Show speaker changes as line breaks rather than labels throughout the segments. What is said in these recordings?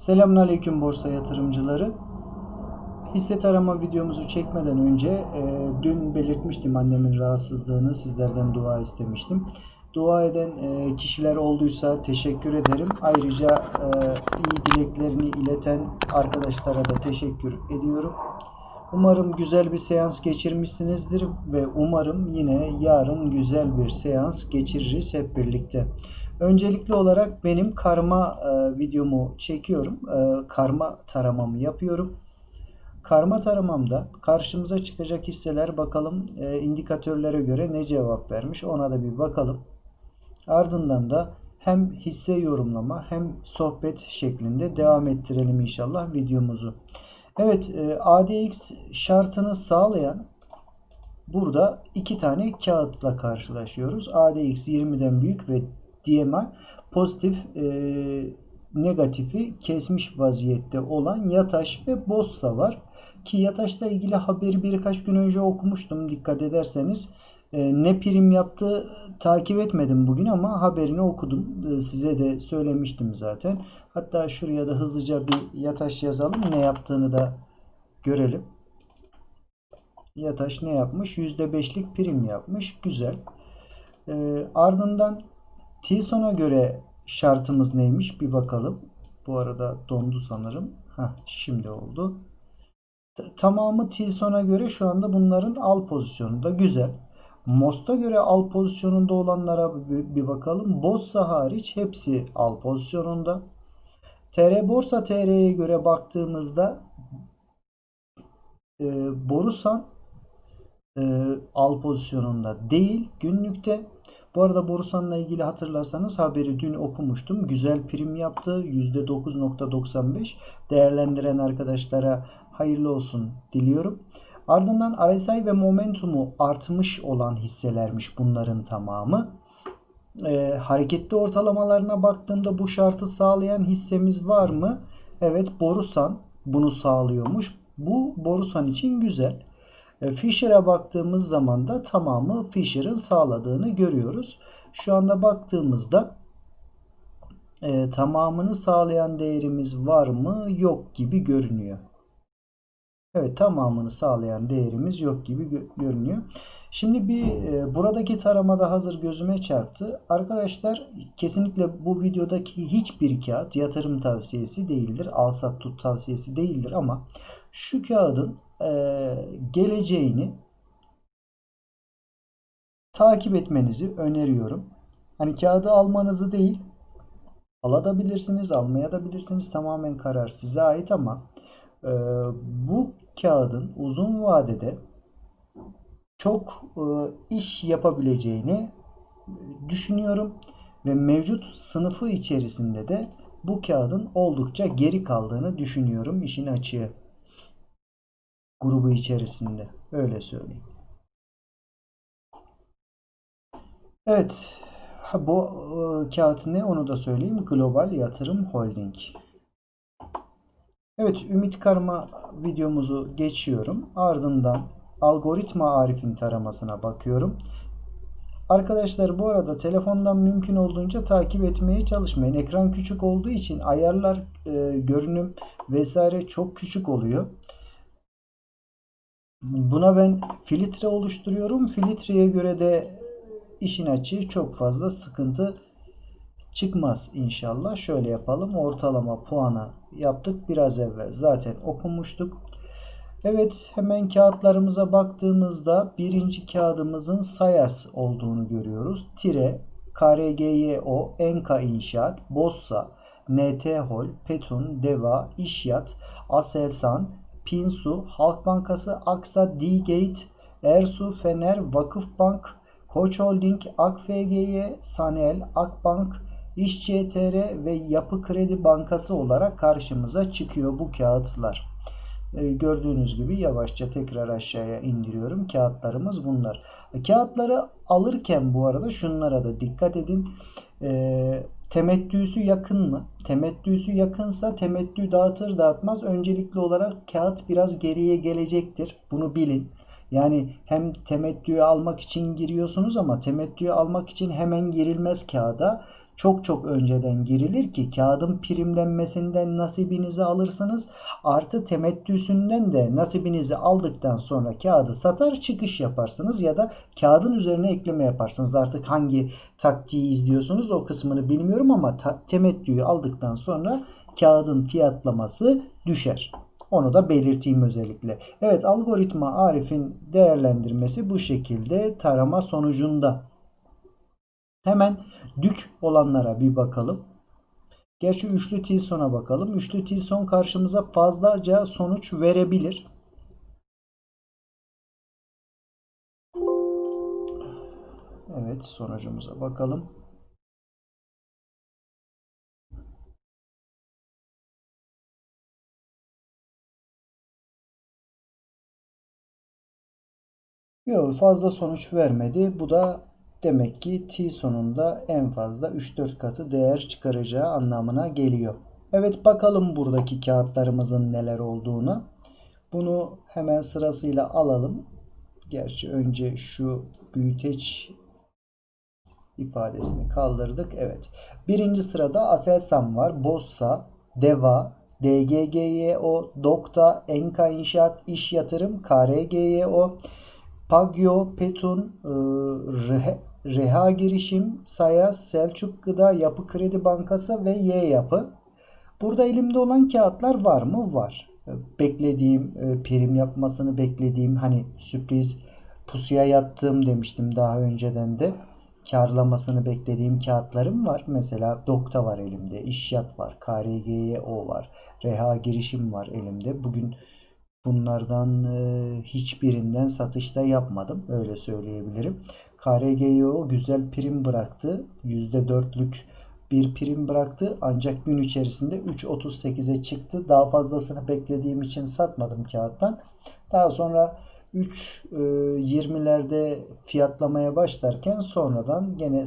Selamünaleyküm borsa yatırımcıları. Hisse tarama videomuzu çekmeden önce e, dün belirtmiştim annemin rahatsızlığını sizlerden dua istemiştim. Dua eden e, kişiler olduysa teşekkür ederim. Ayrıca e, iyi dileklerini ileten arkadaşlara da teşekkür ediyorum. Umarım güzel bir seans geçirmişsinizdir ve umarım yine yarın güzel bir seans geçiririz hep birlikte. Öncelikli olarak benim karma e, videomu çekiyorum. E, karma taramamı yapıyorum. Karma taramamda karşımıza çıkacak hisseler bakalım e, indikatörlere göre ne cevap vermiş ona da bir bakalım. Ardından da hem hisse yorumlama hem sohbet şeklinde devam ettirelim inşallah videomuzu. Evet e, ADX şartını sağlayan burada iki tane kağıtla karşılaşıyoruz. ADX 20'den büyük ve DMI pozitif e, negatifi kesmiş vaziyette olan Yataş ve Bossa var. Ki Yataş'la ilgili haberi birkaç gün önce okumuştum dikkat ederseniz. E, ne prim yaptı takip etmedim bugün ama haberini okudum. E, size de söylemiştim zaten. Hatta şuraya da hızlıca bir Yataş yazalım. Ne yaptığını da görelim. Yataş ne yapmış? %5'lik prim yapmış. Güzel. E, ardından Tilson'a göre şartımız neymiş? Bir bakalım. Bu arada dondu sanırım. Heh, şimdi oldu. Tamamı Tilson'a göre şu anda bunların al pozisyonunda. Güzel. Most'a göre al pozisyonunda olanlara bir, bakalım. Bossa hariç hepsi al pozisyonunda. TR Borsa TR'ye göre baktığımızda e, Borusan e, al pozisyonunda değil günlükte. Bu arada Borusan'la ilgili hatırlarsanız haberi dün okumuştum. Güzel prim yaptı. %9.95. Değerlendiren arkadaşlara hayırlı olsun diliyorum. Ardından RSI ve momentumu artmış olan hisselermiş bunların tamamı. Ee, hareketli ortalamalarına baktığımda bu şartı sağlayan hissemiz var mı? Evet Borusan bunu sağlıyormuş. Bu Borusan için güzel. E, Fisher'a baktığımız zaman da tamamı Fisher'ın sağladığını görüyoruz. Şu anda baktığımızda e, tamamını sağlayan değerimiz var mı? Yok gibi görünüyor. Evet tamamını sağlayan değerimiz yok gibi gö- görünüyor. Şimdi bir e, buradaki taramada hazır gözüme çarptı. Arkadaşlar kesinlikle bu videodaki hiçbir kağıt yatırım tavsiyesi değildir. Al sat tut tavsiyesi değildir ama şu kağıdın e, geleceğini takip etmenizi öneriyorum. Hani kağıdı almanızı değil alabilirsiniz, almaya da bilirsiniz. Tamamen karar size ait ama bu kağıdın uzun vadede çok e, iş yapabileceğini düşünüyorum ve mevcut sınıfı içerisinde de bu kağıdın oldukça geri kaldığını düşünüyorum işin açığı grubu içerisinde öyle söyleyeyim. Evet bu e, kağıt ne onu da söyleyeyim Global Yatırım Holding. Evet Ümit Karma videomuzu geçiyorum. Ardından algoritma Arif'in taramasına bakıyorum. Arkadaşlar bu arada telefondan mümkün olduğunca takip etmeye çalışmayın. Ekran küçük olduğu için ayarlar, e, görünüm vesaire çok küçük oluyor. Buna ben filtre oluşturuyorum. Filtreye göre de işin açığı çok fazla sıkıntı çıkmaz inşallah. Şöyle yapalım. Ortalama puanı yaptık. Biraz evvel zaten okumuştuk. Evet hemen kağıtlarımıza baktığımızda birinci kağıdımızın Sayas olduğunu görüyoruz. Tire, KRGYO, Enka İnşaat, Bossa, NT Hol, Petun, Deva, İşyat, Aselsan, Pinsu, Halk Bankası, Aksa, D-Gate, Ersu, Fener, Vakıfbank, Koç Holding, AKFGY, Sanel, Akbank, İş CTR ve Yapı Kredi Bankası olarak karşımıza çıkıyor bu kağıtlar. E, gördüğünüz gibi yavaşça tekrar aşağıya indiriyorum. Kağıtlarımız bunlar. E, kağıtları alırken bu arada şunlara da dikkat edin. E, temettüsü yakın mı? Temettüsü yakınsa temettü dağıtır dağıtmaz öncelikli olarak kağıt biraz geriye gelecektir. Bunu bilin. Yani hem temettüyü almak için giriyorsunuz ama temettüyü almak için hemen girilmez kağıda. Çok çok önceden girilir ki kağıdın primlenmesinden nasibinizi alırsınız. Artı temettüsünden de nasibinizi aldıktan sonra kağıdı satar çıkış yaparsınız ya da kağıdın üzerine ekleme yaparsınız. Artık hangi taktiği izliyorsunuz o kısmını bilmiyorum ama temettüyü aldıktan sonra kağıdın fiyatlaması düşer. Onu da belirteyim özellikle. Evet algoritma Arif'in değerlendirmesi bu şekilde tarama sonucunda. Hemen dük olanlara bir bakalım. Gerçi üçlü Tilson'a bakalım. Üçlü Tilson karşımıza fazlaca sonuç verebilir. Evet sonucumuza bakalım. Yok fazla sonuç vermedi. Bu da demek ki t sonunda en fazla 3-4 katı değer çıkaracağı anlamına geliyor. Evet bakalım buradaki kağıtlarımızın neler olduğunu. Bunu hemen sırasıyla alalım. Gerçi önce şu büyüteç ifadesini kaldırdık. Evet. Birinci sırada Aselsan var. Bossa, Deva, DGGYO, Dokta, Enka İnşaat, İş Yatırım, KRGYO, Pagyo, Petun, e, Reha, Reha Girişim, Sayas, Selçuk Gıda, Yapı Kredi Bankası ve Y Yapı. Burada elimde olan kağıtlar var mı? Var. E, beklediğim, e, prim yapmasını beklediğim hani sürpriz pusuya yattığım demiştim daha önceden de. Karlamasını beklediğim kağıtlarım var. Mesela Dokta var elimde, İşyat var, KRGYO var, Reha Girişim var elimde. Bugün Bunlardan e, hiçbirinden satışta yapmadım. Öyle söyleyebilirim. KRGO güzel prim bıraktı. %4'lük bir prim bıraktı. Ancak gün içerisinde 3.38'e çıktı. Daha fazlasını beklediğim için satmadım kağıttan. Daha sonra 3.20'lerde e, fiyatlamaya başlarken sonradan gene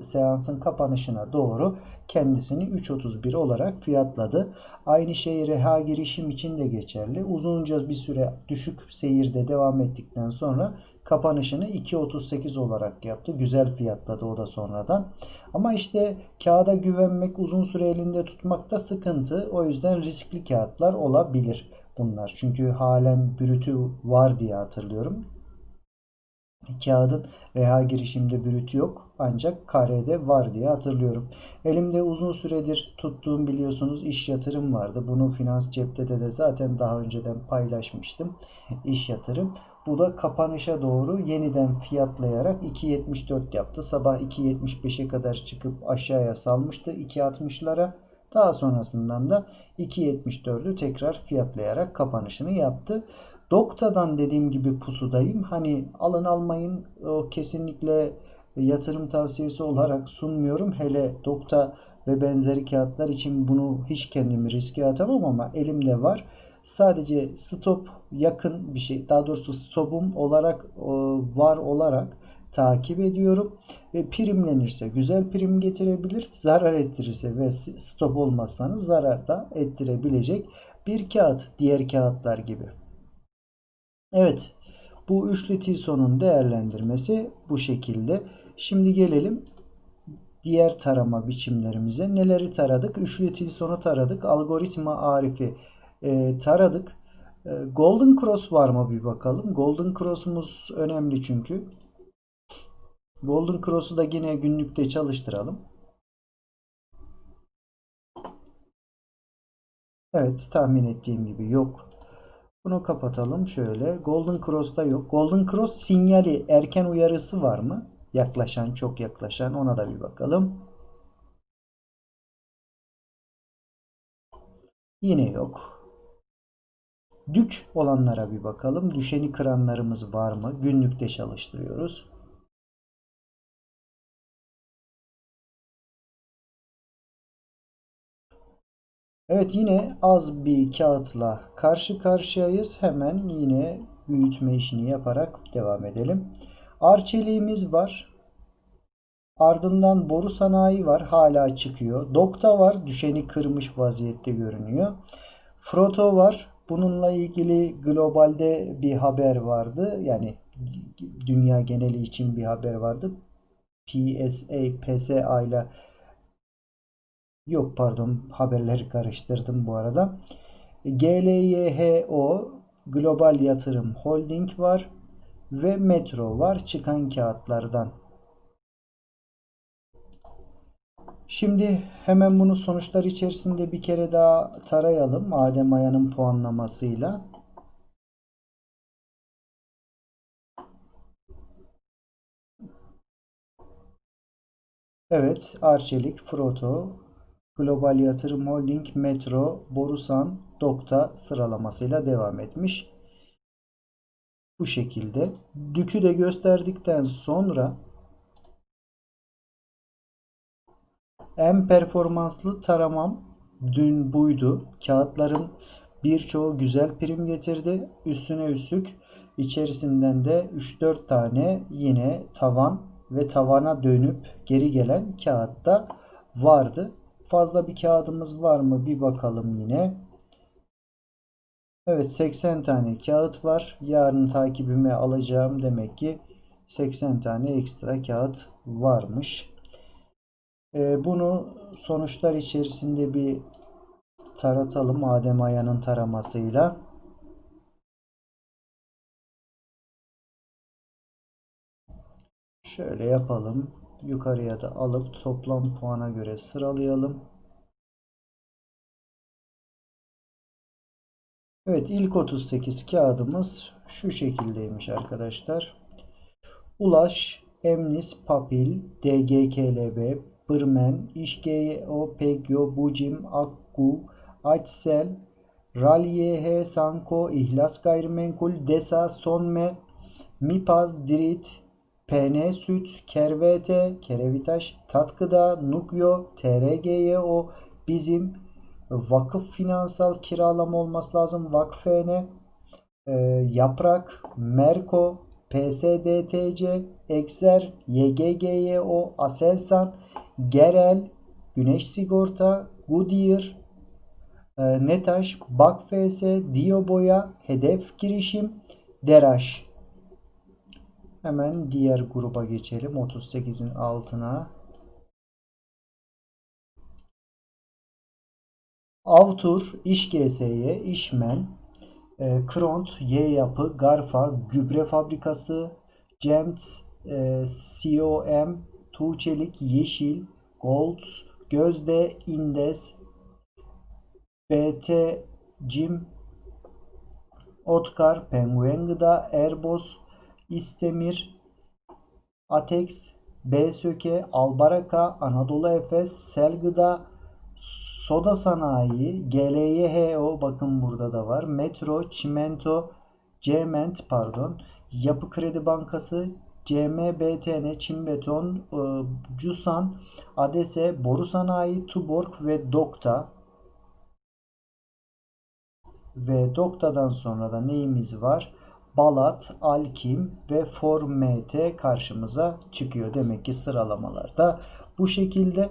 seansın kapanışına doğru kendisini 3.31 olarak fiyatladı. Aynı şey reha girişim için de geçerli. Uzunca bir süre düşük seyirde devam ettikten sonra kapanışını 2.38 olarak yaptı. Güzel fiyatladı o da sonradan. Ama işte kağıda güvenmek, uzun süre elinde tutmakta sıkıntı. O yüzden riskli kağıtlar olabilir bunlar. Çünkü halen bürütü var diye hatırlıyorum. Kağıdın reha girişimde bürütü yok. Ancak karede var diye hatırlıyorum. Elimde uzun süredir tuttuğum biliyorsunuz iş yatırım vardı. Bunu finans cepte de, de zaten daha önceden paylaşmıştım. İş yatırım. Bu da kapanışa doğru yeniden fiyatlayarak 2.74 yaptı. Sabah 2.75'e kadar çıkıp aşağıya salmıştı 2.60'lara. Daha sonrasından da 2.74'ü tekrar fiyatlayarak kapanışını yaptı. Dokta'dan dediğim gibi pusudayım. Hani alın almayın o kesinlikle yatırım tavsiyesi olarak sunmuyorum. Hele Dokta ve benzeri kağıtlar için bunu hiç kendimi riske atamam ama elimde var. Sadece stop yakın bir şey. Daha doğrusu stopum olarak var olarak takip ediyorum. Ve primlenirse güzel prim getirebilir. Zarar ettirirse ve stop olmazsanız zarar da ettirebilecek bir kağıt. Diğer kağıtlar gibi. Evet. Bu üçlü Tilson'un değerlendirmesi bu şekilde. Şimdi gelelim diğer tarama biçimlerimize. Neleri taradık? Üçlü Tilson'u taradık. Algoritma Arif'i e, taradık. E, Golden Cross var mı bir bakalım. Golden Cross'umuz önemli çünkü. Golden Cross'u da yine günlükte çalıştıralım. Evet tahmin ettiğim gibi yok. Bunu kapatalım şöyle. Golden Cross'ta yok. Golden Cross sinyali erken uyarısı var mı? Yaklaşan çok yaklaşan ona da bir bakalım. Yine yok. Dük olanlara bir bakalım. Düşeni kıranlarımız var mı? Günlükte çalıştırıyoruz. Evet yine az bir kağıtla karşı karşıyayız. Hemen yine büyütme işini yaparak devam edelim. Arçeliğimiz var. Ardından boru sanayi var. Hala çıkıyor. Dokta var. Düşeni kırmış vaziyette görünüyor. Froto var. Bununla ilgili globalde bir haber vardı. Yani dünya geneli için bir haber vardı. PSA, PSA ile Yok pardon haberleri karıştırdım bu arada. GLYHO Global Yatırım Holding var ve Metro var çıkan kağıtlardan. Şimdi hemen bunu sonuçlar içerisinde bir kere daha tarayalım Adem Aya'nın puanlamasıyla. Evet, Arçelik, Froto, Global Yatırım Holding, Metro, Borusan, Dokta sıralamasıyla devam etmiş. Bu şekilde. Dükü de gösterdikten sonra en performanslı taramam dün buydu. Kağıtların birçoğu güzel prim getirdi. Üstüne üstlük içerisinden de 3-4 tane yine tavan ve tavana dönüp geri gelen kağıtta vardı. Fazla bir kağıdımız var mı bir bakalım yine. Evet 80 tane kağıt var. Yarın takibime alacağım demek ki 80 tane ekstra kağıt varmış. Ee, bunu sonuçlar içerisinde bir taratalım Adem Aya'nın taramasıyla. Şöyle yapalım. Yukarıya da alıp toplam puana göre sıralayalım. Evet ilk 38 kağıdımız şu şekildeymiş arkadaşlar. Ulaş, Emnis, Papil, DGKLB, Bırmen, İşgeo, Pegyo, Bucim, Akku, Açsel, Ralyehe, Sanko, İhlas Gayrimenkul, Desa, Sonme, Mipaz, Dirit, PN Süt, Kervete, Kerevitaş, Tatkıda, Nukyo, TRGYO, Bizim, Vakıf Finansal Kiralama olması lazım. Vakfene, e, Yaprak, Merko, PSDTC, Exer, YGGYO, Aselsan, Gerel, Güneş Sigorta, Goodyear, e, Netaş, Bakfs, Dioboya, Hedef Girişim, Deraş. Hemen diğer gruba geçelim. 38'in altına. Avtur, İş GSY, İşmen, e, Kront, Y Yapı, Garfa, Gübre Fabrikası, Cemt, e, COM, Tuğçelik, Yeşil, Gold, Gözde, Indes, BT, Cim, Otkar, Penguen Gıda, Erbos, İstemir, Atex, B Albaraka, Anadolu Efes, Selgıda, Soda Sanayi, GLYHO bakın burada da var. Metro, Çimento, Cement pardon. Yapı Kredi Bankası, CMBTN, Çimbeton, e, Cusan, ADESE, Boru Sanayi, Tuborg ve Dokta. Ve Dokta'dan sonra da neyimiz var? Balat, Alkim ve Formt karşımıza çıkıyor. Demek ki sıralamalarda bu şekilde.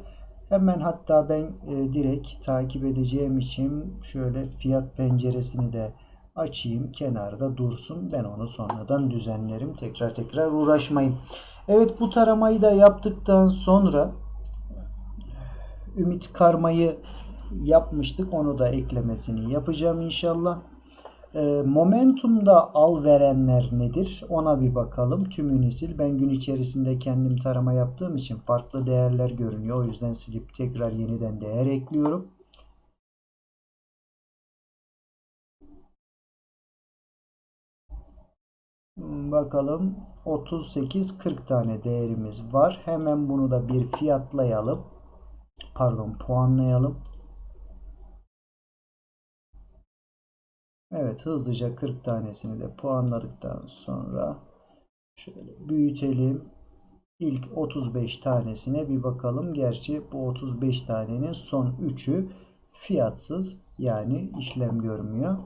Hemen hatta ben e, direkt takip edeceğim için şöyle fiyat penceresini de açayım. Kenarda dursun. Ben onu sonradan düzenlerim. Tekrar tekrar uğraşmayın. Evet bu taramayı da yaptıktan sonra Ümit Karma'yı yapmıştık. Onu da eklemesini yapacağım inşallah. E, momentumda al verenler nedir? Ona bir bakalım. Tümünü sil. Ben gün içerisinde kendim tarama yaptığım için farklı değerler görünüyor. O yüzden silip tekrar yeniden değer ekliyorum. Bakalım 38-40 tane değerimiz var. Hemen bunu da bir fiyatlayalım. Pardon puanlayalım. Evet hızlıca 40 tanesini de puanladıktan sonra şöyle büyütelim. İlk 35 tanesine bir bakalım. Gerçi bu 35 tanenin son 3'ü fiyatsız yani işlem görmüyor.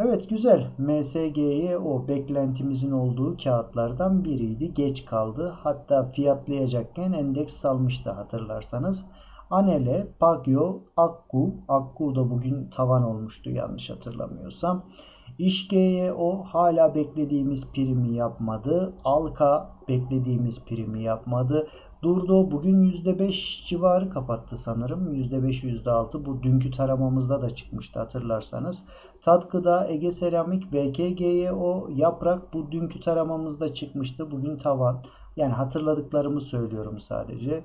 Evet güzel. MSG'ye o beklentimizin olduğu kağıtlardan biriydi. Geç kaldı. Hatta fiyatlayacakken endeks salmıştı hatırlarsanız. Anele, Pagyo, Akku, Akku da bugün tavan olmuştu yanlış hatırlamıyorsam. İşgeye o hala beklediğimiz primi yapmadı. Alka beklediğimiz primi yapmadı. durdu. Bugün %5 civarı kapattı sanırım. %5 %6 bu dünkü taramamızda da çıkmıştı hatırlarsanız. Tatkıda Ege Seramik VKG'ye yaprak bu dünkü taramamızda çıkmıştı. Bugün tavan. Yani hatırladıklarımı söylüyorum sadece.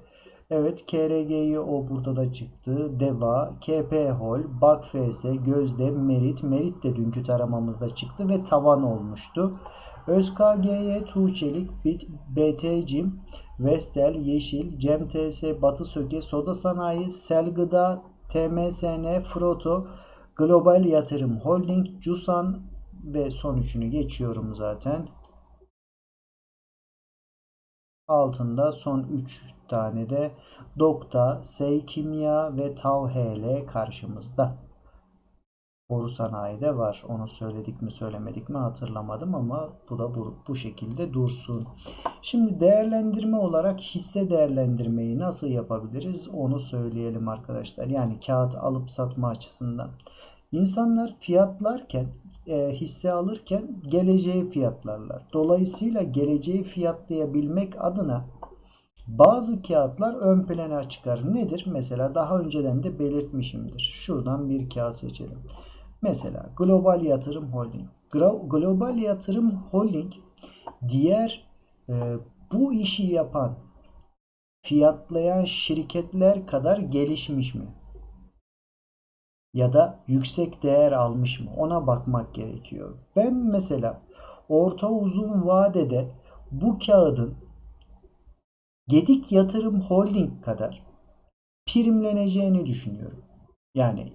Evet KRG'yi o burada da çıktı. Deva, KP Hol, Bak FS, Gözde, Merit. Merit de dünkü taramamızda çıktı ve tavan olmuştu. ÖSKG'ye Tuğçelik, Bit, BTCim, Vestel, Yeşil, Cem Batı Söke, Soda Sanayi, Selgıda, TMSN, Froto, Global Yatırım Holding, Cusan ve son üçünü geçiyorum zaten. Altında son 3 tane de Dokta, Sey Kimya ve Tav HL karşımızda. Boru sanayide var. Onu söyledik mi söylemedik mi hatırlamadım ama bu da bu, bu şekilde dursun. Şimdi değerlendirme olarak hisse değerlendirmeyi nasıl yapabiliriz onu söyleyelim arkadaşlar. Yani kağıt alıp satma açısından. İnsanlar fiyatlarken e, hisse alırken geleceği fiyatlarlar. Dolayısıyla geleceği fiyatlayabilmek adına bazı kağıtlar ön plana çıkar. Nedir? Mesela daha önceden de belirtmişimdir. Şuradan bir kağıt seçelim. Mesela Global Yatırım Holding. Global Yatırım Holding diğer e, bu işi yapan fiyatlayan şirketler kadar gelişmiş mi? Ya da yüksek değer almış mı? Ona bakmak gerekiyor. Ben mesela orta uzun vadede bu kağıdın Gedik Yatırım Holding kadar primleneceğini düşünüyorum. Yani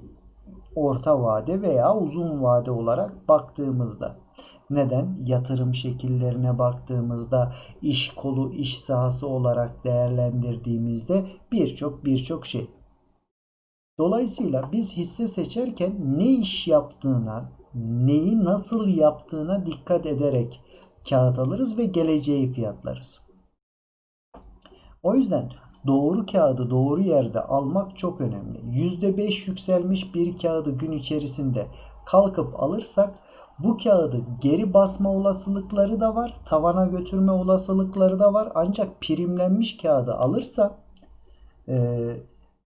orta vade veya uzun vade olarak baktığımızda. Neden? Yatırım şekillerine baktığımızda, iş kolu, iş sahası olarak değerlendirdiğimizde birçok birçok şey. Dolayısıyla biz hisse seçerken ne iş yaptığına, neyi nasıl yaptığına dikkat ederek kağıt alırız ve geleceği fiyatlarız. O yüzden doğru kağıdı doğru yerde almak çok önemli. %5 yükselmiş bir kağıdı gün içerisinde kalkıp alırsak bu kağıdı geri basma olasılıkları da var. Tavana götürme olasılıkları da var. Ancak primlenmiş kağıdı alırsa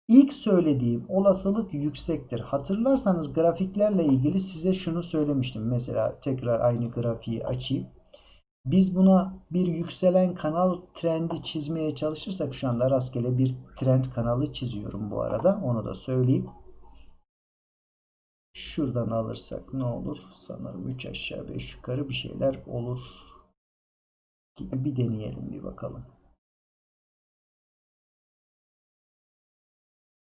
ilk söylediğim olasılık yüksektir. Hatırlarsanız grafiklerle ilgili size şunu söylemiştim. Mesela tekrar aynı grafiği açayım. Biz buna bir yükselen kanal trendi çizmeye çalışırsak şu anda rastgele bir trend kanalı çiziyorum bu arada. Onu da söyleyeyim. Şuradan alırsak ne olur? Sanırım 3 aşağı 5 yukarı bir şeyler olur. Gibi bir deneyelim bir bakalım.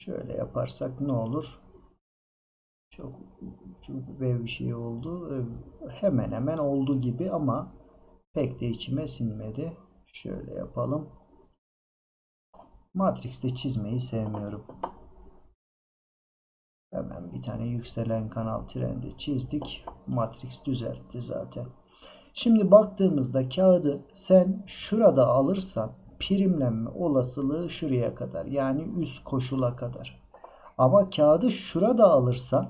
Şöyle yaparsak ne olur? Çok, çok bir şey oldu. Hemen hemen oldu gibi ama Pek de içime sinmedi. Şöyle yapalım. Matrix'te çizmeyi sevmiyorum. Hemen bir tane yükselen kanal trendi çizdik. Matrix düzeltti zaten. Şimdi baktığımızda kağıdı sen şurada alırsan primlenme olasılığı şuraya kadar. Yani üst koşula kadar. Ama kağıdı şurada alırsan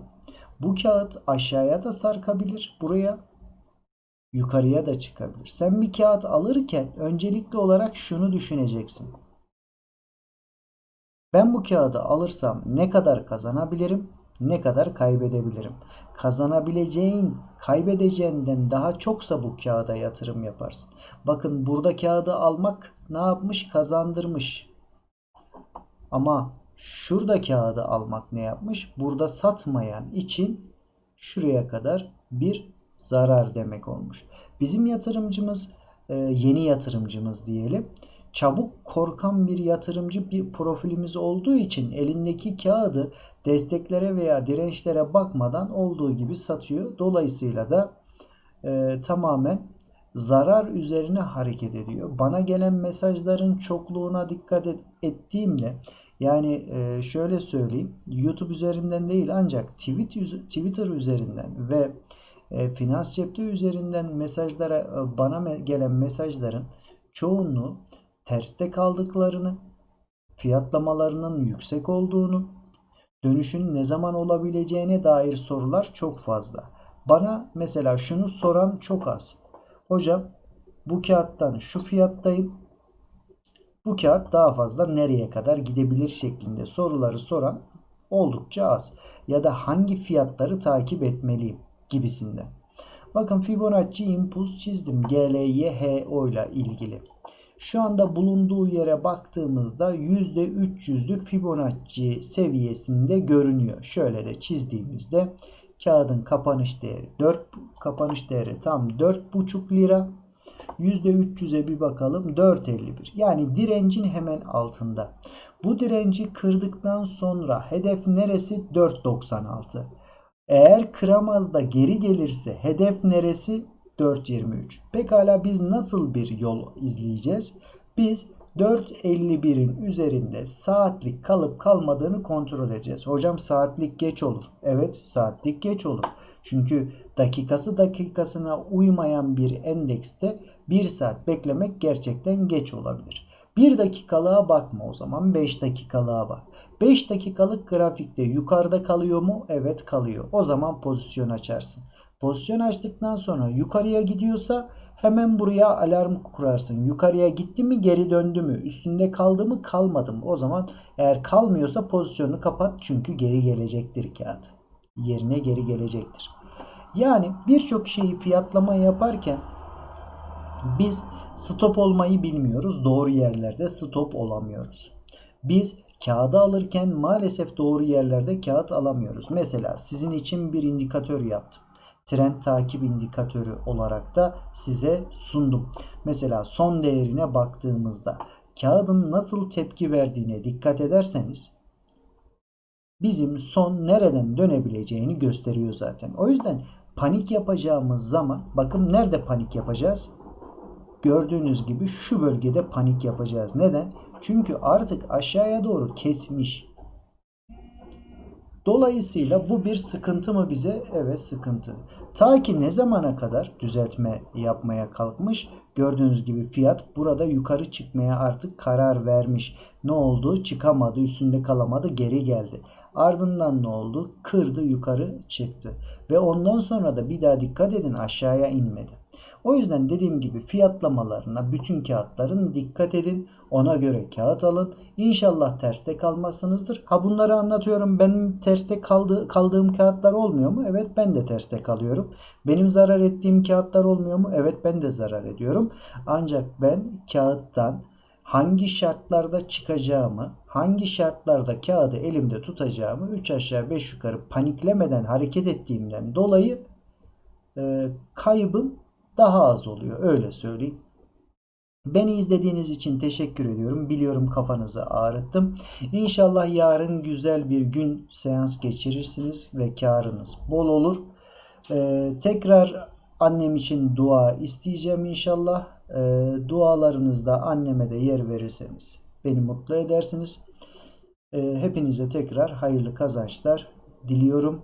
bu kağıt aşağıya da sarkabilir. Buraya yukarıya da çıkabilir. Sen bir kağıt alırken öncelikli olarak şunu düşüneceksin. Ben bu kağıdı alırsam ne kadar kazanabilirim, ne kadar kaybedebilirim? Kazanabileceğin, kaybedeceğinden daha çoksa bu kağıda yatırım yaparsın. Bakın burada kağıdı almak ne yapmış? Kazandırmış. Ama şurada kağıdı almak ne yapmış? Burada satmayan için şuraya kadar bir zarar demek olmuş. Bizim yatırımcımız e, yeni yatırımcımız diyelim. Çabuk korkan bir yatırımcı bir profilimiz olduğu için elindeki kağıdı desteklere veya dirençlere bakmadan olduğu gibi satıyor. Dolayısıyla da e, tamamen zarar üzerine hareket ediyor. Bana gelen mesajların çokluğuna dikkat et, ettiğimde yani e, şöyle söyleyeyim YouTube üzerinden değil ancak Twitter üzerinden ve e, finans cepte üzerinden mesajlara e, bana gelen mesajların çoğunluğu terste kaldıklarını, fiyatlamalarının yüksek olduğunu, dönüşün ne zaman olabileceğine dair sorular çok fazla. Bana mesela şunu soran çok az. Hocam bu kağıttan şu fiyattayım. Bu kağıt daha fazla nereye kadar gidebilir şeklinde soruları soran oldukça az. Ya da hangi fiyatları takip etmeliyim gibisinde. Bakın Fibonacci impuls çizdim. GLYHO ile ilgili. Şu anda bulunduğu yere baktığımızda %300'lük Fibonacci seviyesinde görünüyor. Şöyle de çizdiğimizde kağıdın kapanış değeri 4 kapanış değeri tam 4,5 lira. %300'e bir bakalım 4.51. Yani direncin hemen altında. Bu direnci kırdıktan sonra hedef neresi? 4.96. Eğer kıramaz da geri gelirse hedef neresi? 4.23. Pekala biz nasıl bir yol izleyeceğiz? Biz 4.51'in üzerinde saatlik kalıp kalmadığını kontrol edeceğiz. Hocam saatlik geç olur. Evet saatlik geç olur. Çünkü dakikası dakikasına uymayan bir endekste 1 saat beklemek gerçekten geç olabilir. 1 dakikalığa bakma o zaman 5 dakikalığa bak. 5 dakikalık grafikte yukarıda kalıyor mu? Evet kalıyor. O zaman pozisyon açarsın. Pozisyon açtıktan sonra yukarıya gidiyorsa hemen buraya alarm kurarsın. Yukarıya gitti mi geri döndü mü? Üstünde kaldı mı kalmadı mı? O zaman eğer kalmıyorsa pozisyonu kapat çünkü geri gelecektir kağıt. Yerine geri gelecektir. Yani birçok şeyi fiyatlama yaparken biz stop olmayı bilmiyoruz. Doğru yerlerde stop olamıyoruz. Biz kağıdı alırken maalesef doğru yerlerde kağıt alamıyoruz. Mesela sizin için bir indikatör yaptım. Trend takip indikatörü olarak da size sundum. Mesela son değerine baktığımızda kağıdın nasıl tepki verdiğine dikkat ederseniz bizim son nereden dönebileceğini gösteriyor zaten. O yüzden panik yapacağımız zaman bakın nerede panik yapacağız? Gördüğünüz gibi şu bölgede panik yapacağız. Neden? Çünkü artık aşağıya doğru kesmiş. Dolayısıyla bu bir sıkıntı mı bize? Evet sıkıntı. Ta ki ne zamana kadar düzeltme yapmaya kalkmış? Gördüğünüz gibi fiyat burada yukarı çıkmaya artık karar vermiş. Ne oldu? Çıkamadı, üstünde kalamadı, geri geldi. Ardından ne oldu? Kırdı, yukarı çıktı. Ve ondan sonra da bir daha dikkat edin aşağıya inmedi. O yüzden dediğim gibi fiyatlamalarına bütün kağıtların dikkat edin. Ona göre kağıt alın. İnşallah terste kalmazsınızdır. Ha bunları anlatıyorum. Benim terste kaldı, kaldığım kağıtlar olmuyor mu? Evet ben de terste kalıyorum. Benim zarar ettiğim kağıtlar olmuyor mu? Evet ben de zarar ediyorum. Ancak ben kağıttan hangi şartlarda çıkacağımı, hangi şartlarda kağıdı elimde tutacağımı 3 aşağı 5 yukarı paniklemeden hareket ettiğimden dolayı e, kaybım daha az oluyor. Öyle söyleyeyim. Beni izlediğiniz için teşekkür ediyorum. Biliyorum kafanızı ağrıttım. İnşallah yarın güzel bir gün seans geçirirsiniz ve karınız bol olur. Ee, tekrar annem için dua isteyeceğim inşallah. Ee, dualarınızda anneme de yer verirseniz beni mutlu edersiniz. Ee, hepinize tekrar hayırlı kazançlar diliyorum.